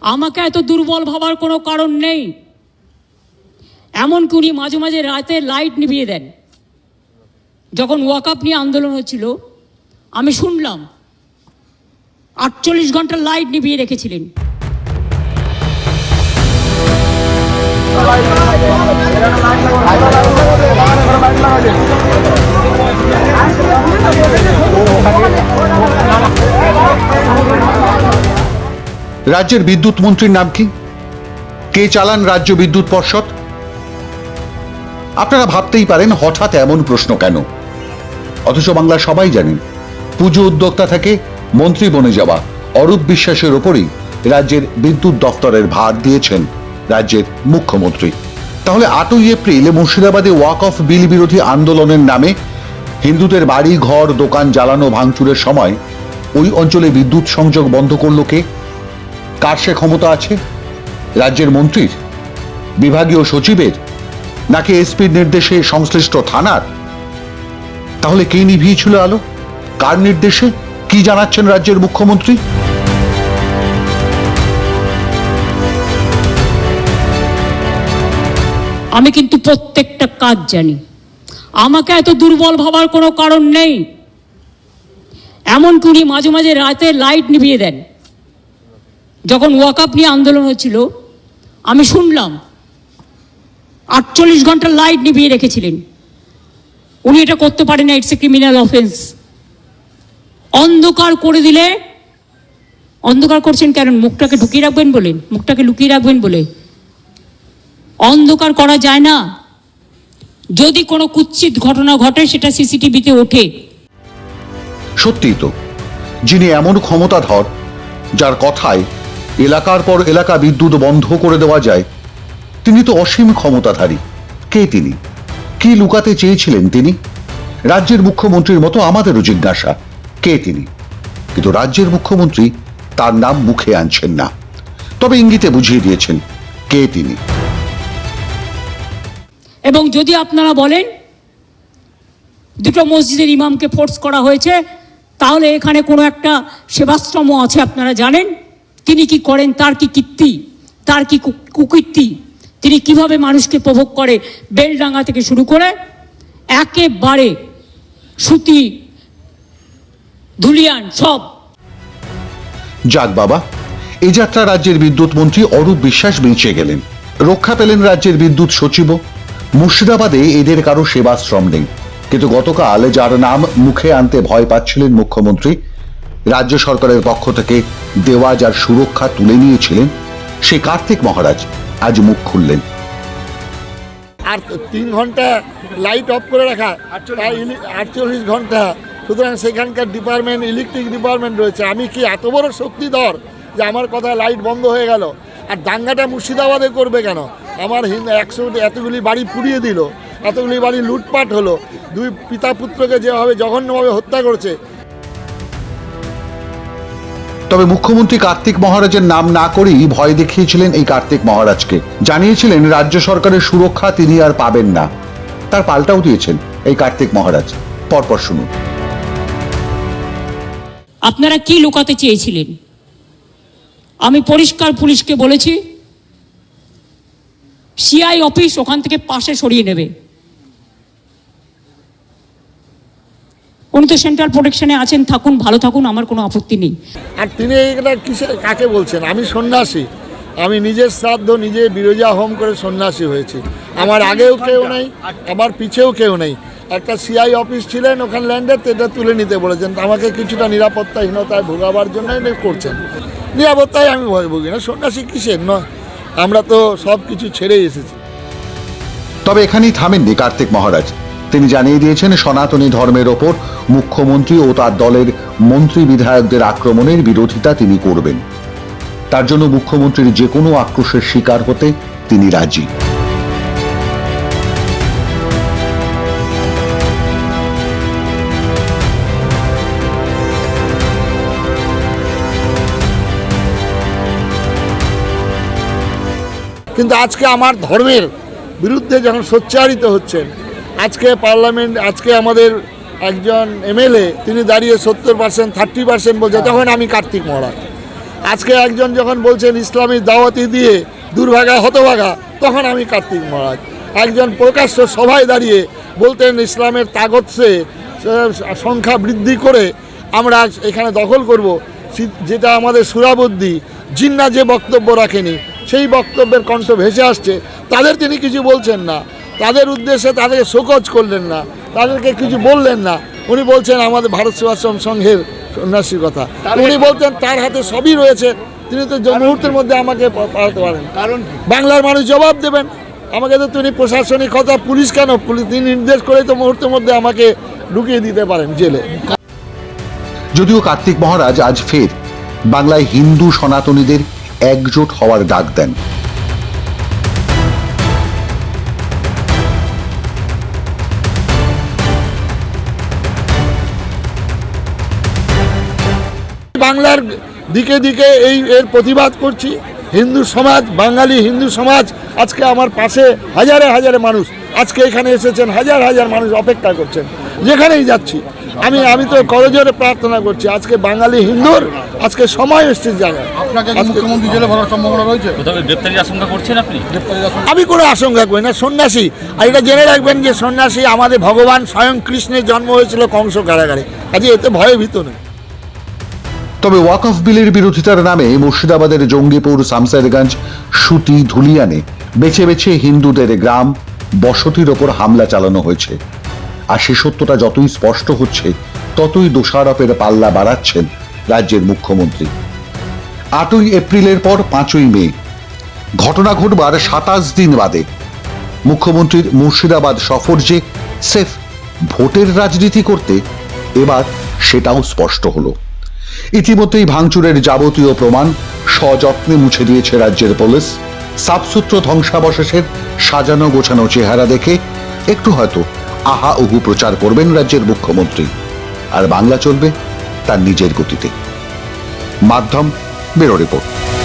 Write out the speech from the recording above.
আমাকে এত দুর্বল ভাবার কোনো কারণ নেই। এমনকি উনি মাঝে মাঝে রাতে লাইট নিভিয়ে দেন। যখন ওয়াকআপ নিয়ে আন্দোলন হচ্ছিল, আমি শুনলাম, আটচল্লিশ ঘণ্টা লাইট নিভিয়ে রেখেছিলেন। রাজ্যের বিদ্যুৎ মন্ত্রীর নাম কি? কে চালান রাজ্য বিদ্যুৎ পর্ষদ? আপনারা ভাবতেই পারেন, হঠাৎ এমন প্রশ্ন কেন? অথচ বাংলা সবাই জানেন পুজো উদ্যোক্তা থেকে মন্ত্রী বনে যাওয়া অরূপ বিশ্বাসের ওপরই রাজ্যের বিদ্যুৎ দপ্তরের ভার দিয়েছেন রাজ্যের মুখ্যমন্ত্রী। তাহলে আটই এপ্রিল মুর্শিদাবাদে ওয়াক অফ বিল বিরোধী আন্দোলনের নামে হিন্দুদের বাড়ি, ঘর, দোকান জ্বালানো ভাঙচুরের সময় ওই অঞ্চলে বিদ্যুৎ সংযোগ বন্ধ করল কে? কার সে ক্ষমতা আছে? রাজ্যের মন্ত্রীর? বিভাগীয় সচিবের? নাকি এসপির নির্দেশে সংশ্লিষ্ট থানার? তাহলে কে নিভিয়েছিল আলো? কার নির্দেশে? কি জানাচ্ছেন রাজ্যের মুখ্যমন্ত্রী? আমি কিন্তু প্রত্যেকটা কাজ জানি। আমাকে এত দুর্বল ভাবার কোনো কারণ নেই। এমনকি উনি মাঝে মাঝে রাতে লাইট নিভিয়ে দেন। যখন ওয়াকআপ নিয়ে আন্দোলন হচ্ছিল আমি শুনলাম, আটচল্লিশ ঘণ্টা লাইট নিভিয়ে রেখেছিলেন। উনি এটা করতে পারেন না ইটস এ ক্রিমিনাল অফেন্স অন্ধকার করে দিলে, অন্ধকার করছেন কেন? মুখটাকে ঢুকিয়ে রাখবেন বলেন মুখটাকে লুকিয়ে রাখবেন বলে। অন্ধকার করা যায় না। যদি কোনো কুৎসিত ঘটনা ঘটে, সেটা সিসিটিভিতে ওঠে। সত্যিই তো, যিনি এমন ক্ষমতাধর, যার কথায় এলাকার পর এলাকা বিদ্যুৎ বন্ধ করে দেওয়া যায়। তিনি তো অসীম ক্ষমতাধারী। কে তিনি? কি লুকাতে চেয়েছিলেন তিনি? রাজ্যের মুখ্যমন্ত্রীর মতো আমাদেরও জিজ্ঞাসা, কে তিনি? কিন্তু রাজ্যের মুখ্যমন্ত্রী তার নাম মুখে আনছেন না। তবে ইঙ্গিতে বুঝিয়ে দিয়েছেন, কে তিনি? এবং যদি আপনারা বলেন, দুটো মসজিদের ইমামকে ফোর্স করা হয়েছে, তাহলে এখানে কোনো একটা সেবাশ্রম আছে, আপনারা জানেন? তিনি কি করেন, তার কি কীর্তি, তার কি কুকীর্তি? তিনি কীভাবে মানুষকে প্রভোগ করে? বেলডাঙ্গা থেকে শুরু করে একেবারে সুতি, ধুলিয়ান সব। যাক বাবা, এই যাত্রা রাজ্যের বিদ্যুৎ মন্ত্রী অরূপ বিশ্বাস বেঁচে গেলেন। রক্ষা পেলেন রাজ্যের বিদ্যুৎ সচিবও। মুর্শিদাবাদে এদের কারও সেবাশ্রম নেই। কিন্তু গতকাল, যার নাম মুখে আনতে ভয় পাচ্ছিলেন মুখ্যমন্ত্রী রাজ্য সরকারের পক্ষ থেকে দেওয়া যার সুরক্ষা তুলে নিয়েছিলেন সে কার্তিক মহারাজ। আজ মুখ খুললেন। আর তিন ঘণ্টা লাইট অফ করে রাখা আটচল্লিশ ঘণ্টা। সুতরাং সেখানকার ডিপার্টমেন্ট ইলেকট্রিক ডিপার্টমেন্ট রয়েছে। আমি কি এত বড় শক্তিধর যে আমার কথা লাইট বন্ধ হয়ে গেল? আর দাঙ্গাটা মুর্শিদাবাদে করবে কেন? আমার একশো এতগুলি বাড়ি পুড়িয়ে দিল, এতগুলি বাড়ি লুটপাট হলো। দুই পিতা পুত্রকে যেভাবে জঘন্যভাবে হত্যা করেছে তবে মুখ্যমন্ত্রী কার্তিক মহারাজের নাম না করেই ভয় দেখিয়েছিলেন এই কার্তিক মহারাজকে। জানিয়েছিলেন, রাজ্য সরকারের সুরক্ষা তিনি আর পাবেন না। তার পাল্টাও দিয়েছেন এই কার্তিক মহারাজ। পরপর শুনুন। আপনারা কি লুকাতে চেয়েছিলেন? আমি পরিষ্কার পুলিশকে বলেছি সিআই অফিস ওখান থেকে পাশে সরিয়ে নেবে। উনি তো সেন্ট্রাল প্রোটেকশনে আছেন থাকুন ভালো থাকুন আমার কোনো আপত্তি নেই। আর তিনি এটা কিসে কাকে বলছেন? আমি সন্ন্যাসী। আমি নিজের শ্রাদ্ধ নিজে বিরোজা হোম করে সন্ন্যাসী হয়েছি। আমার আগেও কেউ নেই আমার পিছেও কেউ নেই। একটা সিআই অফিস ছিলেন ওখানে ল্যান্ডের তো এটা তুলে নিতে বলেছেন। আমাকে কিছুটা নিরাপত্তাহীনতায় ভোগাবার জন্য এটা করছেন। নিরাপত্তায় আমি ভয় ভুগি না সন্ন্যাসী কিসের? নয় আমরা তো সব কিছু ছেড়েই এসেছি। তবে এখানেই থামেননি কার্তিক মহারাজ। তিনি জানিয়ে দিয়েছেন, সনাতনী ধর্মের ওপর মুখ্যমন্ত্রী ও তার দলের মন্ত্রী বিধায়কদের আক্রমণের বিরোধিতা তিনি করবেন। তার জন্য মুখ্যমন্ত্রীর যে কোনো আক্রোশের শিকার হতে তিনি রাজি। কিন্তু আজকে আমার ধর্মের বিরুদ্ধে যখন সোচ্চারিত হচ্ছেন আজকে পার্লামেন্ট আজকে আমাদের একজন এমএলএ তিনি দাঁড়িয়ে সত্তর পার্সেন্ট থার্টি পার্সেন্ট বলছে তখন আমি কার্তিক মহারাজ। আজকে একজন যখন বলছেন ইসলামী দাওয়াতি দিয়ে দুর্ভাগা হতভাগা তখন আমি কার্তিক মহারাজ। একজন প্রকাশ্য সভায় দাঁড়িয়ে বলতেন ইসলামের তাগতসে সংখ্যা বৃদ্ধি করে আমরা এখানে দখল করব। যেটা আমাদের সুরাবুদ্ধি জিন্না যে বক্তব্য রাখেনি সেই বক্তব্যের কণ্ঠ ভেসে আসছে। তাদের তিনি কিছু বলছেন না। তাদের উদ্দেশ্যে তাদেরকে শোকজ করলেন না তাদেরকে কিছু বললেন না। উনি বলছেন আমাদের ভারত সেবাশ্রম সংঘের সন্ন্যাসীর কথা। উনি বলতেন তার হাতে সবই রয়েছে তিনি তো যে মুহূর্তের মধ্যে আমাকে পাঠাতে পারেন। কারণ বাংলার মানুষ জবাব দেবেন আমাকে তো তিনি প্রশাসনিক কথা পুলিশ কেন? পুলিশ তিনি নির্দেশ করে তো মুহূর্তের মধ্যে আমাকে ঢুকিয়ে দিতে পারেন জেলে। যদিও কার্তিক মহারাজ আজ ফের বাংলায় হিন্দু সনাতনীদের একজোট হওয়ার ডাক দেন। বাংলার দিকে দিকে এই এর প্রতিবাদ করছি। হিন্দু সমাজ বাঙালি হিন্দু সমাজ আজকে আমার পাশে হাজারে হাজারে মানুষ আজকে এখানে এসেছেন হাজার হাজার মানুষ অপেক্ষা করছেন। যেখানেই যাচ্ছি আমি আমি তো করজোরে প্রার্থনা করছি আজকে বাঙালি হিন্দুর আজকে সময় এসছে জায়গায়। আপনাকে মুখ্যমন্ত্রী জেলে ভরার সম্ভাবনা রয়েছে? গ্রেপ্তারির আশঙ্কা করছেন আপনি? আমি কোনো আশঙ্কা করি না সন্ন্যাসী। আর এটা জেনে রাখবেন যে সন্ন্যাসী আমাদের ভগবান স্বয়ং কৃষ্ণের জন্ম হয়েছিল কংস কারাগারে। কাজে এতে ভয়ভীত নয়। তবে ওয়াকফ বিলের বিরোধিতার নামে মুর্শিদাবাদের জঙ্গিপুর শামসারগঞ্জ সুতি, ধুলিয়ানে বেছে বেছে হিন্দুদের গ্রাম বসতির ওপর হামলা চালানো হয়েছে। আর সে সত্যটা যতই স্পষ্ট হচ্ছে, ততই দোষারোপের পাল্লা বাড়াচ্ছেন রাজ্যের মুখ্যমন্ত্রী। আটই এপ্রিলের পর পাঁচই মে, ঘটনা ঘটবার সাতাশ দিন বাদে মুখ্যমন্ত্রীর মুর্শিদাবাদ সফর যে সেফ ভোটের রাজনীতি করতে, এবার সেটাও স্পষ্ট হলো। ইতিমধ্যেই ভাঙচুরের যাবতীয় প্রমাণ সযত্নে মুছে দিয়েছে রাজ্যের পুলিশ। সাফসূত্র ধ্বংসাবশেষের সাজানো গোছানো চেহারা দেখে একটু হয়তো আহা উহু প্রচার করবেন রাজ্যের মুখ্যমন্ত্রী। আর বাংলা চলবে তার নিজের গতিতে। মাধ্যম বেরো রিপোর্ট।